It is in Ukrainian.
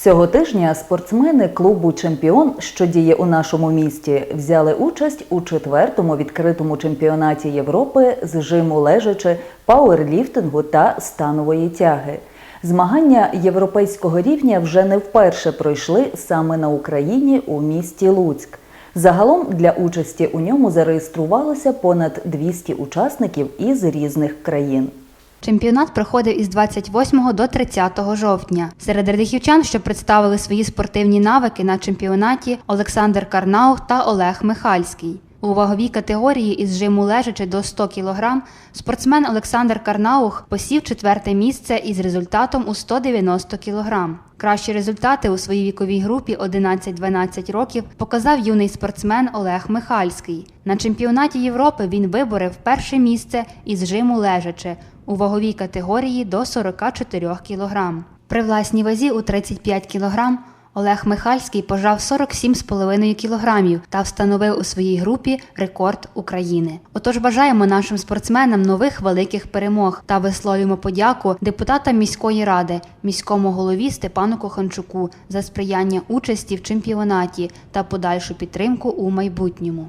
Цього тижня спортсмени клубу Чемпіон, що діє у нашому місті, взяли участь у четвертому відкритому чемпіонаті Європи з жиму лежачи, пауерліфтингу та станової тяги. Змагання європейського рівня вже не вперше пройшли саме на Україні у місті Луцьк. Загалом для участі у ньому зареєструвалося понад 200 учасників із різних країн. Чемпіонат проходив із 28 до 30 жовтня. Серед радихівчан, що представили свої спортивні навики на чемпіонаті, Олександр Карнаух та Олег Михальський. У ваговій категорії із жиму лежачи до 100 кг спортсмен Олександр Карнаух посів четверте місце із результатом у 190 кг. Кращі результати у своїй віковій групі 11-12 років показав юний спортсмен Олег Михальський. На чемпіонаті Європи він виборив перше місце із жиму лежачи у ваговій категорії до 44 кг. При власній вазі у 35 кг Олег Михальський пожав 47,5 кілограмів та встановив у своїй групі рекорд України. Отож бажаємо нашим спортсменам нових великих перемог та висловлюємо подяку депутатам міської ради, міському голові Степану Коханчуку за сприяння участі в чемпіонаті та подальшу підтримку у майбутньому.